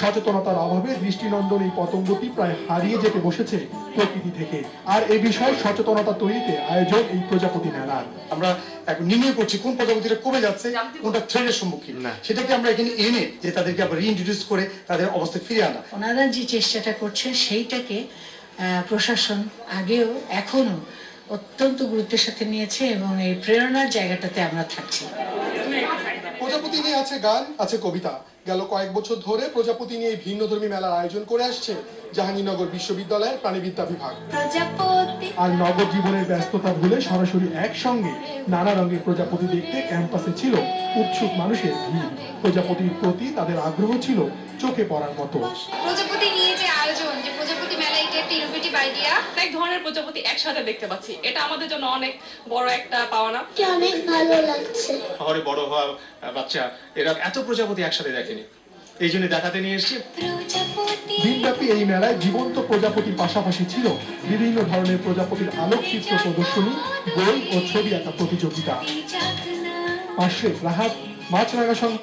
সচেতনতার অভাবে দৃষ্টিনন্দন এই পতঙ্গটি প্রায় হারিয়ে যেতে বসেছে প্রকৃতি থেকে। আর এ বিষয়ে সচেতনতা তৈরিতে আয়োজন এই প্রজাপতি মেলার। আমরা এখন নির্ণয় করছি কোন প্রজাপতিটা কমে যাচ্ছে কোনটা থ্রেডের সম্মুখীন। না। সেটাকে আমরা এখানে এনে যে তাদেরকে আবার রিইন্ট্রোডিউস করে তাদের অবস্থায় ফিরে আনা। ওনারা যে চেষ্টাটা করছেন সেইটাকে আহ, প্রশাসন আগেও এখনও অত্যন্ত গুরুত্বের সাথে নিয়েছে এবং এই প্রেরণার জায়গাটাতে আমরা থাকছি। প্রজাপতি নিয়ে আছে গান আছে কবিতা। গেল কয়েক বছর ধরে প্রজাপতি নিয়ে এই ভিন্নধর্মী মেলার আয়োজন করে আসছে জাহাঙ্গীরনগর বিশ্ববিদ্যালয়ের প্রাণীবিদ্যা বিভাগ। আর নগর জীবনের ব্যস্ততা ভুলে সরাসরি একসঙ্গে নানা রঙের প্রজাপতি দেখতে ক্যাম্পাসে ছিল উৎসুক মানুষের ভিড়। প্রজাপতির প্রতি তাদের আগ্রহ ছিল চোখে পড়ার মতো। একটা ইনোভেটিভ আইডিয়া অনেক ধরনের প্রজাপতি একসাথে দেখতে পাচ্ছি। এটা আমাদের জন্য অনেক বড় একটা পাওনা। অনেক ভালো লাগছে। শহরে বড় হওয়া বাচ্চা এরা এত প্রজাপতি একসাথে দেখেনি। এই জন্য দেখাতে নিয়ে এসেছি। দিনব্যাপী এই মেলায় জীবন্ত প্রজাপতির পাশাপাশি ছিল বিভিন্ন ধরনের প্রজাপতির আলোকচিত্র প্রদর্শনী বই ও ছবি আঁকা প্রতিযোগিতা। আশ্রেফ রাহাত মাছরাঙা সংঘ